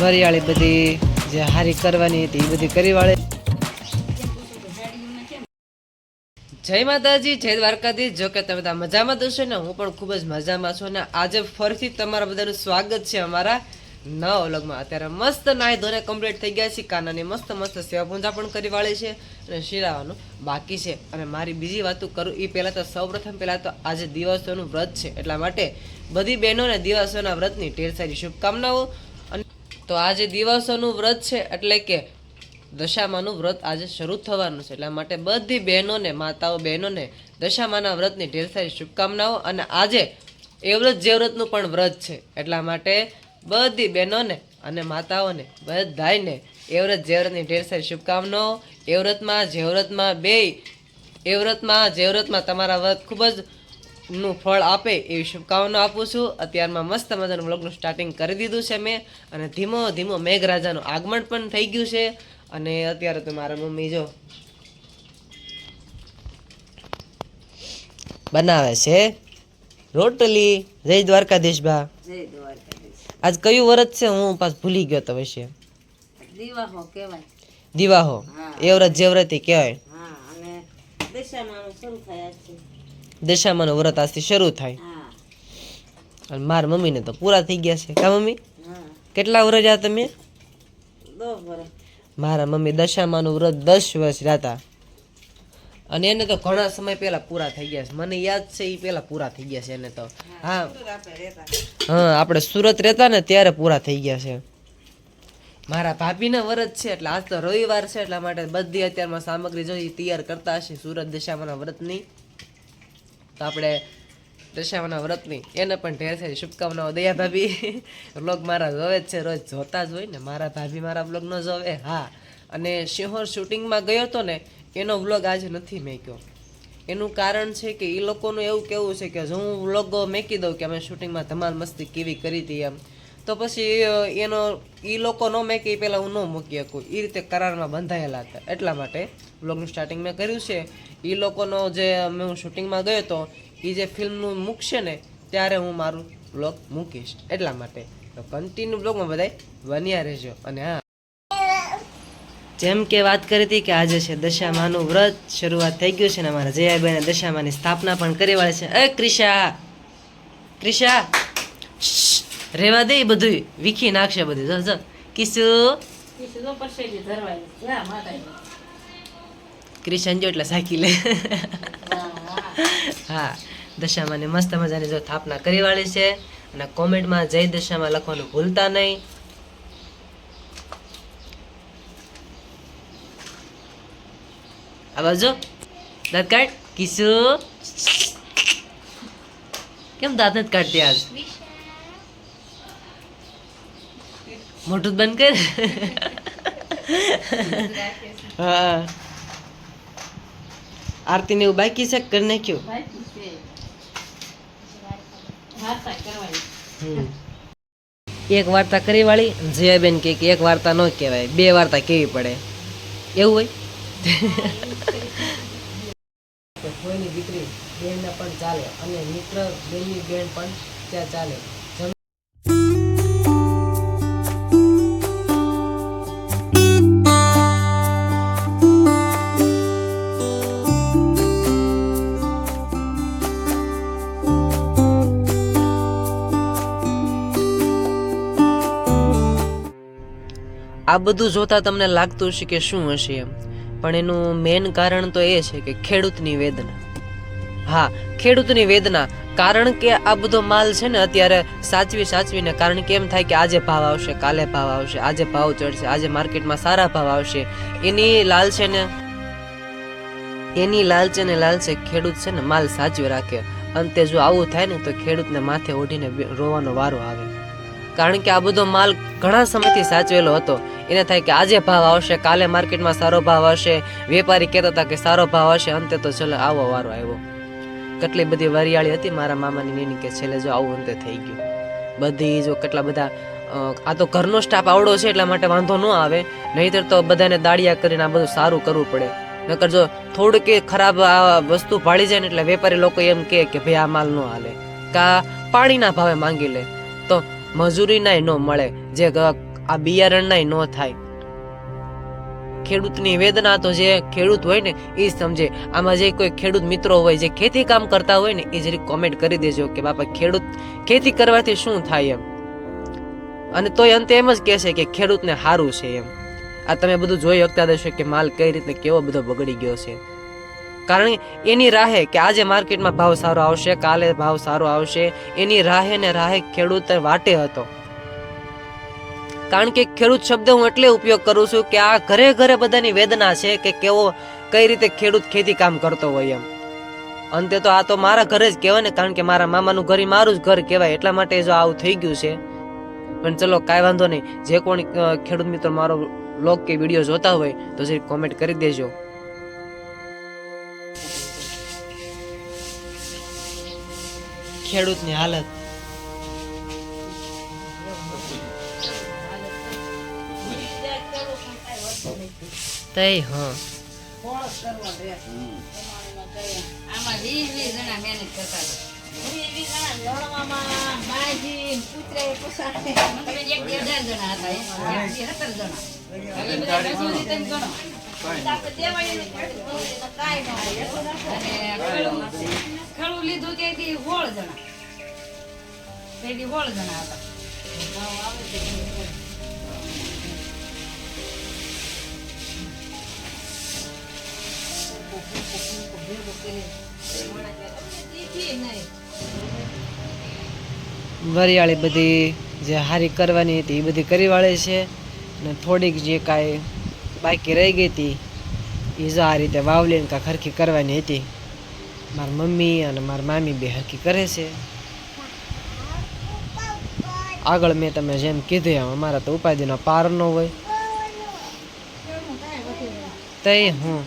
વરિયાળી બધી જે હારી કરવાની હતી, એ બધી કરી વાળે. જય માતાજી, જય દ્વારકાધીશ. જો કે તમે બધા મજામાં છો ને, હું પણ ખૂબ જ મજામાં છું અને આજે ફરીથી તમારા બધાનું સ્વાગત છે અમારા નવા વ્લોગમાં. અત્યારે મસ્ત નાય ધોને કમ્પ્લીટ થઈ ગયા છે કાનાની મસ્ત મસ્ત સેવા પૂંજા પણ કરી વાળી છે અને શિરાવાનું બાકી છે. અને મારી બીજી વાતો કરું એ પહેલાં તો સૌપ્રથમ પહેલાં તો આજે દિવસોનું વ્રત છે. એટલા માટે બધી બહેનોને દિવસોના વ્રતની ઢેર સારી શુભકામનાઓ. તો આજે દિવસોનું વ્રત છે, એટલે કે દશામાનું વ્રત આજે શરૂ થવાનું છે. એટલા માટે બધી બહેનોને, માતાઓ બહેનોને દશામાના વ્રતની ઢેર સારી શુભકામનાઓ અને આજે એ વ્રત જે વ્રતનું પણ વ્રત છે. એટલા માટે બધી બહેનોને અને માતાઓને બધાને એ વ્રત જે વ્રતની ઢેર સારી શુભકામનાઓ, એ વ્રતમાં, જે વ્રતમાં બે એ વ્રતમાં, જે વ્રતમાં તમારા વ્રત ખૂબ જ નું ફળ આપે એવી શુભકામના આપું છું. અત્યારમાં મસ્ત મજાનું વ્લોગનું સ્ટાર્ટિંગ કરી દીધું છે મેં. અને ધીમો ધીમો મેઘરાજાનું આગમન પણ થઈ ગયું છે. અને અત્યારે તો મારા મમ્મી જો બનાવે છે. રોટલી. જય દ્વારકાધીશ બા. જય આજ કયું વ્રત છે હું પાસ ભૂલી ગયો તો વિશે. દીવાહો કહેવાય. દિવાહો. એ વ્રત જે વ્રત કહેવાય. હા અને દશામાનું શરૂ થયા છે. દશામાનું વ્રત આજથી શરૂ થાય. અને મારા મમ્મીને તો પૂરા થઈ ગયા છે. કા મમ્મી? કેટલા વર્ષ રહ્યા તમે? મારા મમ્મી દશામાનું વ્રત દસ વર્ષ રહેતા અને એને તો ઘણા સમય પહેલા પૂરા થઈ ગયા છે. મને યાદ છે એ પહેલા પૂરા થઈ ગયા છે એને તો. હા હા. આપણે સુરત રહેતા ને ત્યારે પૂરા થઈ ગયા છે. મારા ભાભીના વ્રત છે એટલે આજ તો રવિવાર છે એટલા માટે બધી અત્યારમાં સામગ્રી જોઈ તૈયાર કરતા હશે સુરત દશામાના વ્રતની. તો આપણે દશામાના વ્રતની, એને પણ ઢેર સારી શુભકામનાઓ દયા ભાભી. બ્લોગ મારા જોવે જ છે, રોજ જોતા જ હોય ને. મારા ભાભી મારા બ્લોગ ન જોવે? હા. અને શિહોર શૂટિંગમાં ગયો હતો ને, એનો વ્લોગ આજે નથી મેક્યો. એનું કારણ છે કે એ લોકોનું એવું કેવું છે કે જો હું વ્લોગ મેકી દઉં કે અમે શૂટિંગમાં ધમાલ મસ્તી કેવી કરી હતી એમ. તો પછી એનો એ લોકો ન મેકે એ પહેલાં હું ન મૂકી શકું. એ રીતે કરારમાં બંધાયેલા હતા. એટલા માટે વ્લોગનું સ્ટાર્ટિંગ મેં કર્યું છે. એ લોકોનો જે મેં હું શૂટિંગમાં ગયો હતો એ જે ફિલ્મનું મૂકશે ને, ત્યારે હું મારું વ્લોગ મૂકીશ. એટલા માટે. તો કન્ટિન્યુ બ્લોગમાં બધાય બન્યા રહેજો. અને હા. જેમ કે વાત કરી હતી કે આજે છે દશામાનું વ્રત, શરૂઆત થઈ ગયું છે ને અમારા જયાબેને દશામાની સ્થાપના પણ કરી વાળી છે. એ ક્રિશા! ક્રિશા! રેવા દે બધું વીખી નાખશે બધું જો જો. કિસુ ક્રિશન જો એટલે સાકી લે. હા દશામાં મસ્ત મજાની જો સ્થાપના કરી વાળી છે અને કોમેન્ટમાં જય દશામાં લખવાનું ભૂલતા નહીં. આ બાજુ? દાંત કાઢ. કિસુ કેમ દાંત જ કાઢતી આજ? મોટું બંધ કર હા આરતી ને એવું બાકી છે કરી નાખ્યું એક વાર્તા કરી વાળી જયાબેન કે કે એક વાર્તા ન કહેવાય બે વાર્તા કેવી પડે એવું હોય કોઈની દીકરી બેનને પણ ચાલે અને મિત્ર બેનની બેન પણ ત્યાં ચાલે. આ બધું જોતા તમને લાગતું હશે કે શું હશે એમ. પણ એનું મેઇન કારણ તો એ છે કે ખેડૂતની વેદના. હા, ખેડૂતની વેદના. કારણ કે આ બધો માલ છે ને અત્યારે સાચવી સાચવીને, કારણ કે એમ થાય કે આજે ભાવ આવશે, કાલે ભાવ આવશે, આજે ભાવ ચડશે, આજે માર્કેટમાં સારા ભાવ આવશે. એની લાલ છે ને, એની લાલચે ને લાલચે ખેડૂત છે ને માલ સાચવી રાખે. અંતે જો આવું થાય ને તો ખેડૂતને માથે ઓઢીને રોવાનો વારો આવે. કારણ કે આ બધો માલ ઘણા સમયથી સાચવેલો હતો. એને થાય કે આજે ભાવ આવશે, કાલે માર્કેટમાં સારો ભાવ આવશે વેપારી કહેતા હતા કે સારો ભાવ આવશે અંતે તો છેલ્લે આવો વારો આવ્યો. કેટલી બધી વરિયાળી હતી મારા મામાની નીની કે છેલ્લે જો આવું અંતે થઈ ગયું. બધી જો કેટલા બધા આ તો ઘરનો સ્ટાફ આવડો છે એટલા માટે વાંધો ન આવે. નહીતર તો બધાને દાડિયા કરીને આ બધું સારું કરવું પડે. નકર જો થોડુંક ખરાબ આ વસ્તુ ભાળી જાય ને એટલે વેપારી લોકો એમ કહે કે ભાઈ આ માલ ન હાલે. કા પાણીના ભાવે માંગી લે. તો મજૂરી નાય ન મળે, જે આ બિયારણનાય ન થાય. ખેડૂતની વેદના તો જે ખેડૂત હોય ને એ સમજે. આમાં જે કોઈ ખેડૂત મિત્રો હોય, જે ખેતી કામ કરતા હોય ને એ જરી કોમેન્ટ કરી દેજો કે, બાપા, ખેડૂત ખેતી કરવાથી શું થાય એમ? અને તોય અંતે એમ જ કહેશે કે, ખેડૂતને સારું છે એમ. આ તમે બધું જોઈ શકતા દેશો કે, માલ કઈ રીતે, કેવો બધો બગડી ગયો છે? કારણ કે એની રાહે કે આજે માર્કેટમાં ભાવ સારો આવશે, કાલે ભાવ સારો આવશે, એની રાહે ને રાહે ખેડૂત વાટે હતો. કારણ કે ખેડૂત શબ્દ હું એટલે ઉપયોગ કરું છું કે આ ઘરે ઘરે બધાની વેદના છે કે કેવો, કઈ રીતે ખેડૂત ખેતી કામ કરતો હોય એમ. અંતે તો આ તો મારા ઘરે જ કહેવાય ને, કારણ કે મારા મામાનું ઘર મારું જ ઘર કહેવાય, એટલા માટે જો આવું થઈ ગયું છે. પણ ચલો, કાંઈ વાંધો નહીં. જે કોણ ખેડૂત મિત્રો મારો બ્લોગ કે વીડિયો જોતા હોય તો જે કોમેન્ટ કરી દેજો. ખેડૂતની હાલત. તઈ હા. આમાં વીસ વીસ જણા હતા. વરિયાળી બધી જે હારી કરવાની હતી, એ બધી કરી વાળે છે. અને થોડીક જે કાંઈ બાકી રહી ગઈ હતી. એ જો આ રીતે વાવલીને કાંક હરખી કરવાની હતી. મારી મમ્મી અને મારી મામી બે હરખી કરે છે. આગળ મેં તમે જેમ કીધું એમ અમારા તો ઉપાધિનો પાર ન હોય. તઈ હું?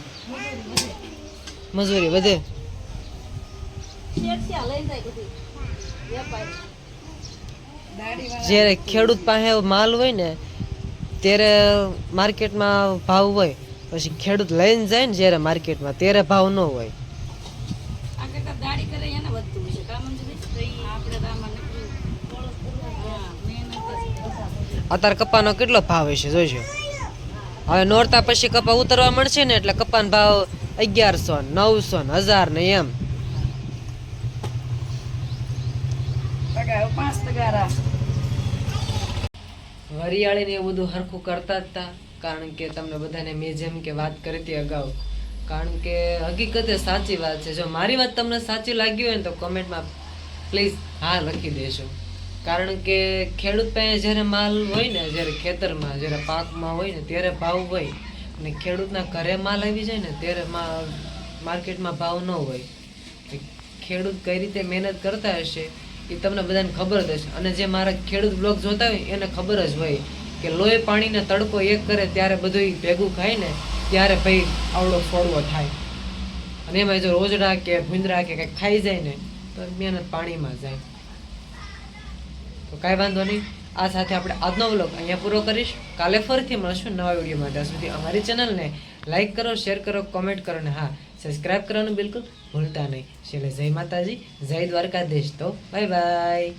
મજૂરી વધે? જ્યારે ખેડૂત પાસે માલ હોય ને ત્યારે માર્કેટમાં ભાવ હોય પછી ખેડૂત લઈને જાય ને જ્યારે માર્કેટમાં ત્યારે ભાવ ન હોય. અત્યારે કપાનો કેટલો ભાવ હશે જોઈજો. હવે નોરતા પછી કપા ઉતરવા મળશે ને એટલે કપાનો ભાવ અગિયારસો નવસો ને હજાર ને એમ. પાંચ ટકા વરિયાળી ને એવું બધું હરખું કરતા જ હતા કારણ કે તમને બધાને મેં જેમ કે વાત કરી હતી અગાઉ. કારણ કે હકીકતે સાચી વાત છે. જો મારી વાત તમને સાચી લાગી હોય ને તો કોમેન્ટમાં પ્લીઝ હા લખી દેશો કારણ કે ખેડૂત પાસે જ્યારે માલ હોય ને, જ્યારે ખેતરમાં, જ્યારે પાકમાં હોય ને, ત્યારે ભાવ હોય. અને ખેડૂતના ઘરે માલ આવી જાય ને, ત્યારે માર્કેટમાં ભાવ ન હોય. ખેડૂત કઈ રીતે મહેનત કરતા હશે? એ તમને બધાને ખબર જ હશે. અને જે મારા ખેડૂત બ્લોગ જોતા હોય, એને ખબર જ હોય કે લોહી પાણીને તડકો એક કરે ત્યારે બધું ભેગું ખાય ને, ત્યારે ભાઈ આવડો ફોડવો થાય. અને એમાં જો રોજડા કે ભૂંદરા કે કંઈક ખાઈ જાય ને, તો મહેનત પાણીમાં જાય. તો કાંઈ વાંધો નહીં. આ સાથે આપણે આજનો વ્લોગ અહીંયા પૂરો કરીશ. કાલે ફરીથી મળશું નવા વિડીયોમાં. ત્યાં સુધી અમારી ચેનલને લાઈક કરો શેર કરો કોમેન્ટ કરો ને હા. સબસ્ક્રાઇબ કરવાનું બિલકુલ ભૂલતા નહીં. છેલ્લે જય માતાજી જય દ્વારકાધીશ તો બાય બાય